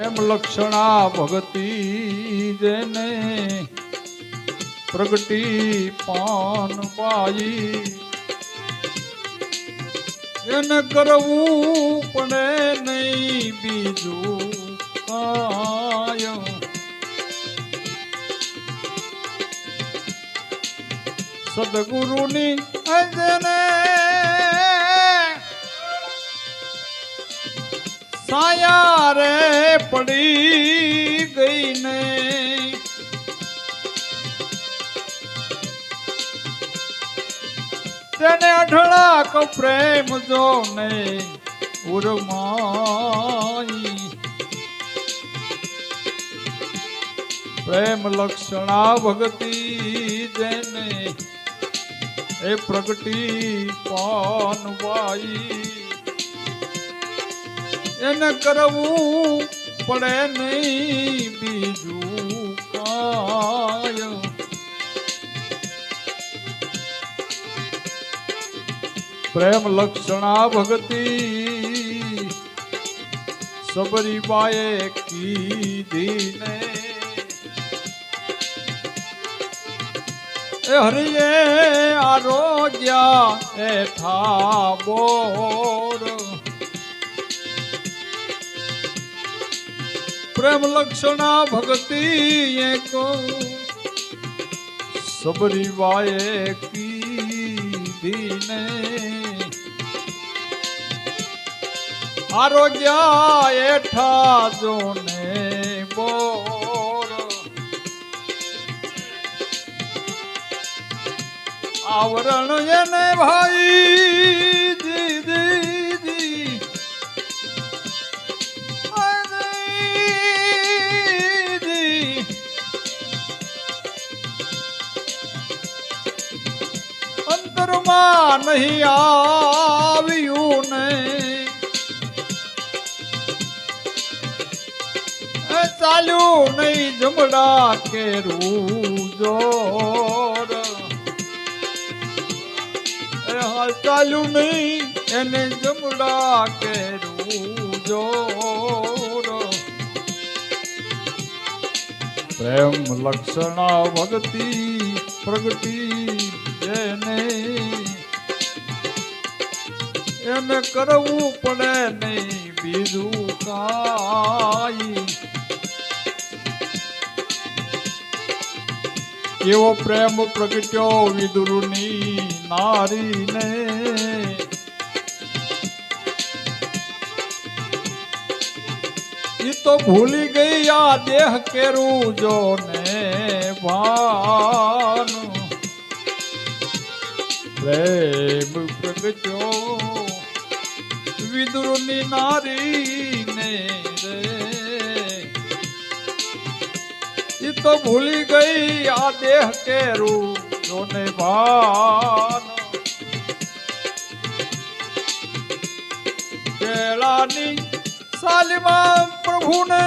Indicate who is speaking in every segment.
Speaker 1: એમ લક્ષણા ભગતી જેને પ્રગટી પાન પાઈ. એને કરવું પડે નહીં બીજું કાય સદગુરુની જેને સાયા રે પડી ગઈ ને. તેને અઢળાક પ્રેમ જો ને ઉરમાઈ. પ્રેમ લક્ષણા ભક્તિ જેને એ પ્રગટી પાનવાઈ. એને કરવું પડે નહીં બીજું કાય પ્રેમ લક્ષણા ભક્તિ સબરી બાએ કીધી ને એ હરિયે આરોગ્યા એ બોર પ્રેમ લક્ષણા ભક્તિ એક. સબરી વાએ કીધીને આરોગ્ય એઠા જોને બોર. આવરણ એને ભાઈ જી અંતરમાં નહીં આવ્યું ને. એ ચાલ્યું નહીં જમડા કેરું જોર. ચાલ્યું નહીં એને જમડા કેરું જોર. પ્રેમ લક્ષણા ભક્તિ, પ્રગતિ જેને એને કરવું પડે નહીં, બીજું કાઈ. એવો પ્રેમ પ્રગટ્યો વિદુરની નારીને. ઈ તો ભૂલી ગઈ આ દેહ કેરું જો ને ભાન. પ્રેમ પ્રગટ્યો, વિદુરની નારી ને રે. ઈ તો ભૂલી ગઈ આ દેહ કેરું જો ને ભાન. કેળાની સાલીમાં પ્રભુને.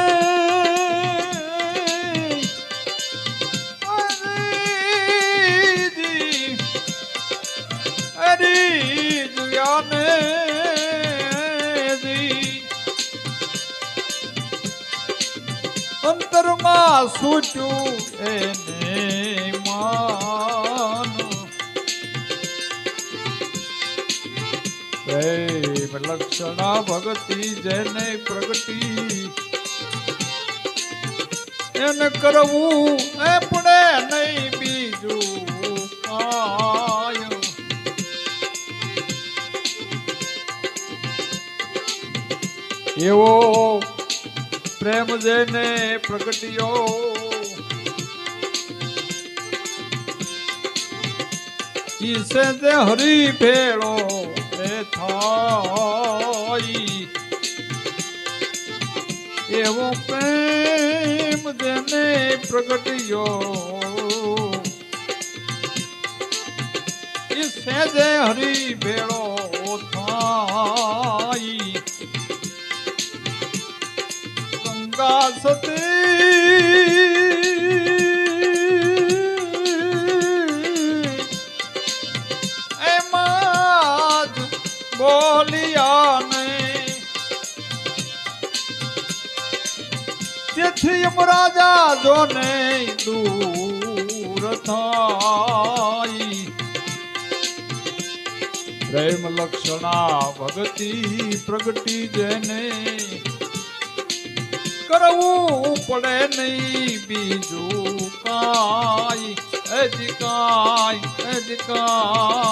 Speaker 1: અંતરમાં સૂચું એને માનું પ્રેમ લક્ષણા ભક્તિ, જેને પ્રગતિ. એને કરવું એ પડે નહીં, બીજું કાય એવો પ્રેમ જેને પ્રગટ્યો. ઈસે તે હરી ભેળો થાય. એવો પ્રેમ જેને પ્રગટ્યો ઈસે જે હરી ભેળો થાય. ગંગા સતી બોલિયા ને. તેથી યમરાજા જોને દૂર થાય. પ્રેમ લક્ષણા ભગતિ પ્રગટી જેને કરવું પડે નહીં બીજું કાંઈ. એજી કાંઈ એજી કાંઈ.